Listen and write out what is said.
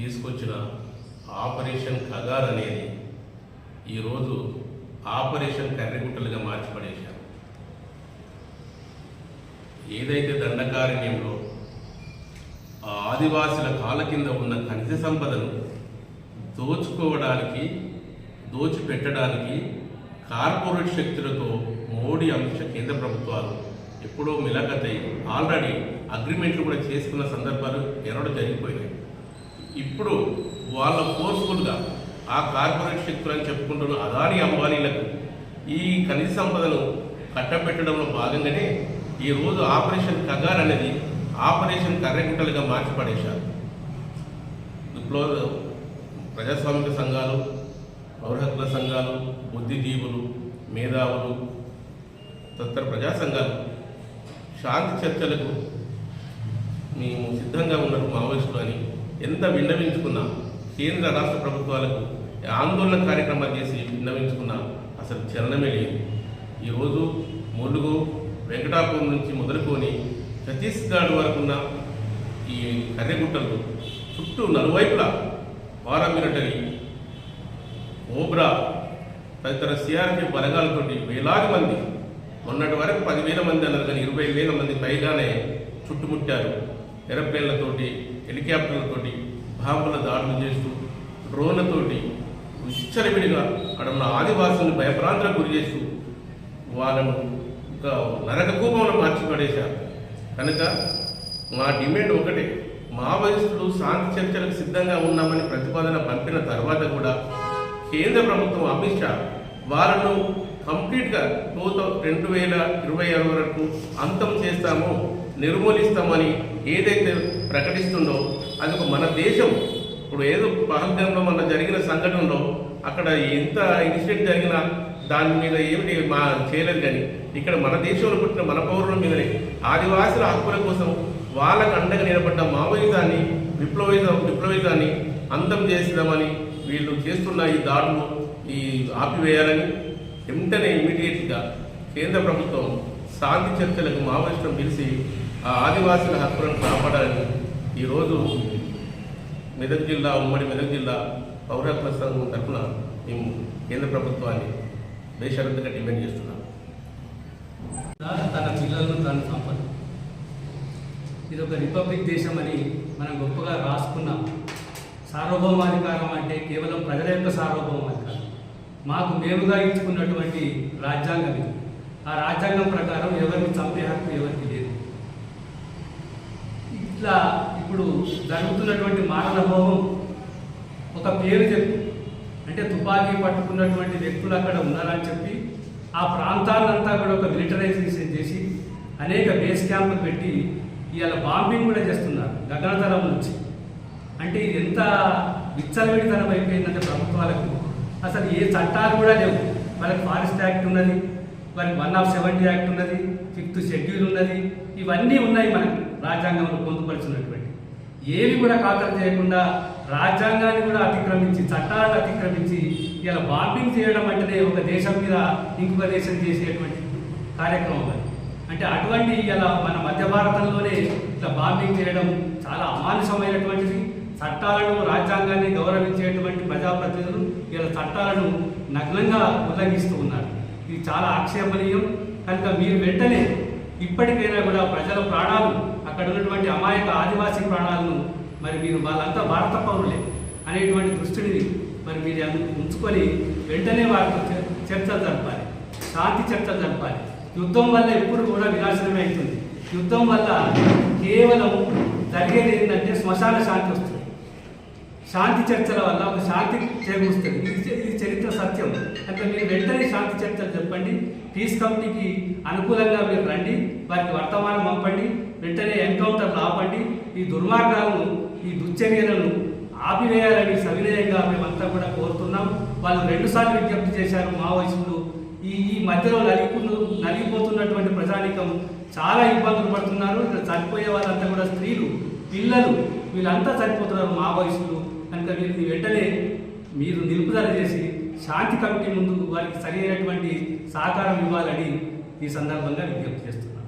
తీసుకొచ్చిన ఆపరేషన్ కగార్ అనేది ఈరోజు ఆపరేషన్ కర్రిగుట్టలుగా మార్చిపడేశారు. ఏదైతే దండకారణ్యంలో ఆదివాసుల కాల కింద ఉన్న ఖనిజ సంపదను దోచుకోవడానికి దోచిపెట్టడానికి కార్పొరేట్ శక్తులతో మోడీ అంశ కేంద్ర ప్రభుత్వాలు ఎప్పుడో మిలకతై ఆల్రెడీ అగ్రిమెంట్లు కూడా చేసుకున్న సందర్భాలు ఎన్నడూ జరిగిపోయినాయి. ఇప్పుడు వాళ్ళ ఫోర్స్ఫుల్గా ఆ కార్పొరేట్ శక్తులని చెప్పుకుంటున్న అదాని అంబానీలకు ఈ ఖనిజ సంపదను కట్టబెట్టడంలో భాగంగానే ఈరోజు ఆపరేషన్ కగార్ అనేది ఆపరేషన్ కర్రెగుట్టలుగా మార్చిపడేశారు విప్లవ ప్రజాస్వామిక సంఘాలు పౌరహక్కుల సంఘాలు బుద్ధిజీవులు మేధావులు తదితర ప్రజా సంఘాలు శాంతి చర్చలకు మేము సిద్ధంగా ఉన్నారు మావోయిస్టులు అని ఎంత విన్నవించుకున్నా? కేంద్ర రాష్ట్ర ప్రభుత్వాలకు ఆందోళన కార్యక్రమాలు చేసి విన్నవించుకున్నా. అసలు చలనమే లేదు. ఈరోజు ములుగు వెంకటాపురం నుంచి మొదలుకొని ఛత్తీస్గఢ్ వరకున్న ఈ కర్రెగుట్టలు చుట్టూ నలువైపులా పారామిలిటరీ ఓబ్రా తదితర సిఆర్పి బలగాలతోటి వేలాది మంది మొన్నటి వరకు పదివేల మంది అన్నారు కానీ ఇరవై వేల మంది పైగానే చుట్టుముట్టారు. ఏరోప్లేన్లతోటి హెలికాప్టర్లతోటి బాంబుల దాడులు చేస్తూ డ్రోన్లతోటి విచ్చలవిడిగా అక్కడ ఉన్న ఆదివాసులను భయప్రాంతాలకు గురి చేస్తూ వాళ్ళను ఒక నరక కూపంలో మార్చి పడేశారు. కనుక మా డిమాండ్ ఒకటే మావోయిస్టులు శాంతి చర్చలకు సిద్ధంగా ఉన్నామని ప్రతిపాదన పంపిన తర్వాత కూడా కేంద్ర ప్రభుత్వం అమిత్ షా వాళ్ళను కంప్లీట్గా టూ థౌ రెండు వేల ఇరవై ఆరు వరకు అంతం చేస్తాము. నిర్మూలిస్తామని ఏదైతే ప్రకటిస్తుందో అది ఒక మన దేశం. ఇప్పుడు ఏదో భారతదేశంలో మన జరిగిన సంఘటనలో అక్కడ ఎంత ఇన్సిడెంట్ జరిగినా దాని మీద ఏమిటి మా చేయలేదు కానీ ఇక్కడ మన దేశంలో పుట్టిన మన పౌరుల మీదనే ఆదివాసుల హక్కుల కోసం వాళ్ళకు అండగా నిలబడ్డ మావోయిజాన్ని విప్లవిజం విప్లవిజాన్ని అంతం చేసిదామని వీళ్ళు చేస్తున్న ఈ దాడులు ఈ ఆపివేయాలని వెంటనే ఇమీడియట్గా కేంద్ర ప్రభుత్వం శాంతి చర్చలకు మావోయిస్టులను పిలిచి ఆ ఆదివాసుల హక్కులను కాపాడాలని ఈరోజు మెదక్ జిల్లా ఉమ్మడి మెదక్ జిల్లా పౌరత్వ సంఘం తరఫున మేము కేంద్ర ప్రభుత్వాన్ని బేషరతుగా డిమాండ్ చేస్తున్నాం. తన పిల్లలను తను సంపద ఇది ఒక రిపబ్లిక్ దేశం అని మనం గొప్పగా రాసుకున్నాం. సార్వభౌమాధికారం అంటే కేవలం ప్రజల యొక్క సార్వభౌమాధికారం మాకు మేముగా ఇచ్చుకున్నటువంటి రాజ్యాంగం ఇది. ఆ రాజ్యాంగం ప్రకారం ఎవరిని చంపే హక్కు ఎవరికి లేదు. ఇట్లా ఇప్పుడు జరుగుతున్నటువంటి మానవ హోమం ఒక పేరు చెప్పి. అంటే తుపాకీ పట్టుకున్నటువంటి వ్యక్తులు అక్కడ ఉన్నారని చెప్పి ఆ ప్రాంతాలంతా కూడా ఒక మిలిటరైజేషన్ చేసి అనేక బేస్ క్యాంపులు పెట్టి ఇవాళ బాంబింగ్ కూడా చేస్తున్నారు గగనతలం నుంచి. అంటే ఇది ఎంత విచ్చలవిడితనం అయిపోయిందంటే ప్రభుత్వాలకు. అసలు ఏ చట్టాలు కూడా లేవు. వాళ్ళకి ఫారెస్ట్ యాక్ట్ ఉన్నది వాళ్ళకి వన్ ఆఫ్ సెవెంటీ యాక్ట్ ఉన్నది ఫిఫ్త్ షెడ్యూల్ ఉన్నది ఇవన్నీ ఉన్నాయి మనకి. రాజ్యాంగంలో పొందుపరిచినటువంటి. ఏవి కూడా ఖాతరు చేయకుండా రాజ్యాంగాన్ని కూడా అతిక్రమించి చట్టాలను అతిక్రమించి ఇలా బాంబింగ్ చేయడం అంటేనే ఒక దేశం మీద ఇంకొక దేశం చేసేటువంటి కార్యక్రమం అది. అంటే అటువంటి ఇలా మన మధ్య భారతంలోనే ఇట్లా బాంబింగ్ చేయడం చాలా అమానుషమైనటువంటిది. చట్టాలను రాజ్యాంగాన్ని గౌరవించేటువంటి ప్రజాప్రతినిధులు ఇలా చట్టాలను నగ్నంగా ఉల్లంఘిస్తూ ఉన్నారు. ఇది చాలా ఆక్షేపణీయం. కనుక మీరు వెంటనే ఇప్పటికైనా కూడా ప్రజల ప్రాణాలు అక్కడ ఉన్నటువంటి అమాయక ఆదివాసీ ప్రాణాలను మరి మీరు వాళ్ళంతా భారత పౌరులే అనేటువంటి దృష్టిని మరి మీరు ఉంచుకొని వెంటనే వారితో చర్చ చర్చలు జరపాలి. శాంతి చర్చలు జరపాలి. యుద్ధం వల్ల ఎప్పుడు కూడా వినాశనమే అవుతుంది. యుద్ధం వల్ల కేవలం జరిగేది ఏంటంటే శ్మశాన శాంతి వస్తుంది. శాంతి చర్చల వల్ల ఒక శాంతి చేకూరుస్తుంది ఇది ఇది చరిత్ర సత్యం. అంటే మీరు వెంటనే శాంతి చర్చలు చెప్పండి పీస్ కమిటీకి అనుకూలంగా మీరు రండి. వారికి వర్తమానం పంపండి. వెంటనే ఎన్కౌంటర్లు ఆపండి. ఈ దుర్మార్గాలను ఈ దుశ్చర్యలను ఆపివేయాలని సవినయంగా మేమంతా కూడా కోరుతున్నాం. వాళ్ళు రెండుసార్లు విజ్ఞప్తి చేశారు మావోయిస్టులు. ఈ ఈ మధ్యలో నలిగిపోతు నలిగిపోతున్నటువంటి ప్రజానికం చాలా ఇబ్బందులు పడుతున్నారు. ఇక్కడ చనిపోయే వాళ్ళంతా కూడా స్త్రీలు పిల్లలు వీళ్ళంతా చనిపోతున్నారు మావోయిస్టులు. కనుక వీరిని వెంటనే మీరు నిలుపుదల చేసి శాంతి కమిటీ ముందు వారికి సరైనటువంటి సహకారం ఇవ్వాలని ఈ సందర్భంగా విజ్ఞప్తి చేస్తున్నాను